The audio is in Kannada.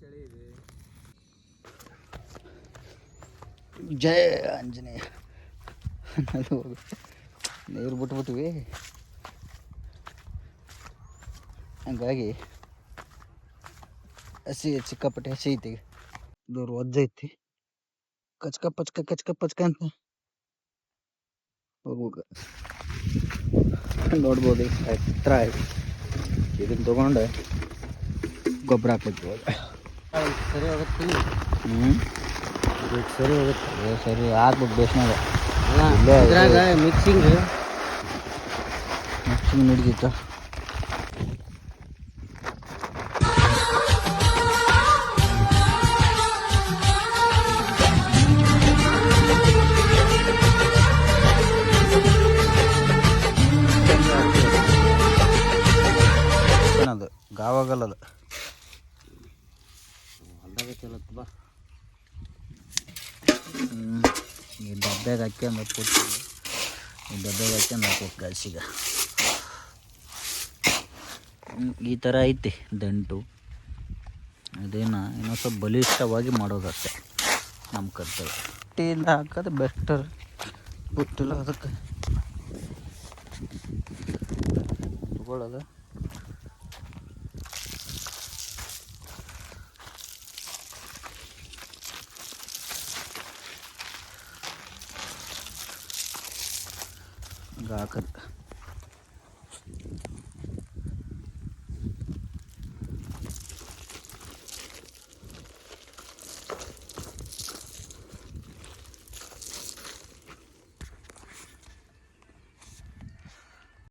ಚಳಿ ಇದೆ. ಜಯ ಆಂಜನೇಯ. ನೀರು ಬಿಟ್ಬಿಟ್ವಿ. ಹಂಗಾಗಿ ಹಸಿ ಸಿಕ್ಕಾಪಟ್ಟೆ ಹಸಿ ಐತಿ. ದೂರ ಒಜ್ಜ ಐತಿ. ಕಚ್ಕ ಪಚ್ಕ ಕಚ್ಕ ಪಚ್ಕ ಅಂತ. ಹೋಗ್ಬೇಕು. ನೋಡ್ಬೋದು ಹತ್ರ ಇದನ್ನ ತಗೊಂಡು ಗೊಬ್ಬರ ಹಾಕ್ಬೇಕು ಸರಿ ಹೋಗುತ್ತೆ ಹ್ಞೂ ಸರಿ ಹೋಗುತ್ತೆ ಸರಿ ಹಾಕ್ಬೇಕು ಬೇಸ್ನಾಗ. ಇದ್ರಾಗ ಮಿಕ್ಸಿಂಗ್ ಮಿಕ್ಸಿಂಗ್ ನಡಿದಿತ್ತ ಅದು ಗಾವಾಗಲ್ಲ ಅದು ಹೊಲ್ದಾಗ ಚಲತ್ ಬಾ. ಈ ಡಬ್ಬ್ಯಾಗ ಹಾಕ್ಯಂದು ಪುಟ್ಟಿ ಈ ಡಬ್ಬ್ಯಾಗ ಹಾಕ್ಯಂದು ಹಾಕ್ಬೇಕು ಗಾಸಿಗ ಈ ಥರ ಐತಿ ದಂಟು. ಅದೇನ ಏನೋ ಸ್ವಲ್ಪ ಬಲಿಷ್ಠವಾಗಿ ಮಾಡೋದಷ್ಟೆ ನಮ್ಮ ಕರ್ತವ್ಯ. ಟೀಲ್ ಹಾಕೋದು ಬೆಸ್ಟರ್ ಗೊತ್ತಿಲ್ಲ ಅದಕ್ಕೆ. ತಗೊಳ್ಳೋದು गाकर